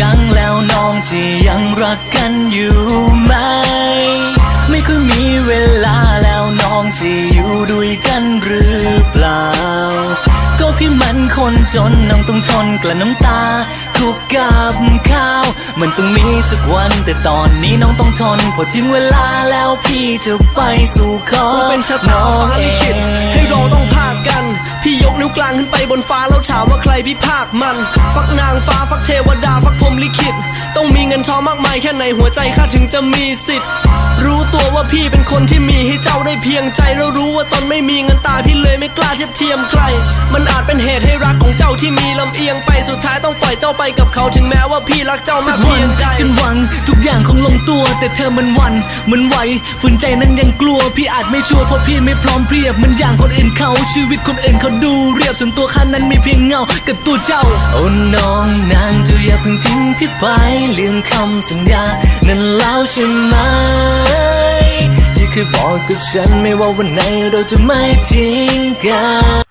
ดังแล้วน้องจะยังรักกันอยู่ไหม ไม่ค่อยมีเวลาแล้วน้องจะอยู่ด้วยกันหรือเปล่า ก็พี่มันคนจนน้องต้องทนกลั้นน้ำตาทุกกับข้าว มันต้องมีสักวันแต่ตอนนี้น้องต้องทนพอถึงเวลาแล้วพี่จะไปสู่ขอคงเป็นชะตาน้องฟ้าเอลิขิตงให้เราต้อง ขึ้นไปบนฟ้าแล้วถามว่าใครพี่ภาคมัน ฟักนางฟ้าฟักเทวดาฟักพรมลิขิต ต้องมีเงินทองมากมายแค่ไหนหัวใจข้าถึงจะมีสิทธิ์ รู้ตัวว่าพี่เป็นคนที่มีให้เจ้าได้เพียงใจ แล้วรู้ว่าตนไม่มีเงินตาพี่เลยไม่กล้าเทียบเทียมใคร มันอาจเป็นเหตุให้รักของเจ้าที่มีลำเอียงไปสุดท้ายต้องปล่อยเจ้าไปกับเขาถึงแม้ว่าพี่รักเจ้าสัมากกวัเพีนยงใดฉันหวังทุกอย่างคงลงตัว แต่เธอมันหวันมันไหวฝืนใจนั้นยังกลัว พี่อาจไม่ชัวร์เพราะพี่ไม่พร้อมเพรียบเหมันอย่างคนอื่นเขาชีวิตคนอื่นเขาดู เรียบส่วนตัวข้านั้นมีเพียงเงากับตัวเจ้าโอ้น้องนางเจะอย่าเพิ่งทิ้งพี่ไปลืมคำสัญญานั้นแล้วใช่ไหมที่เคยบอกกับฉันไม่ว่าวันไหนเราจะไม่ทิ้งกัน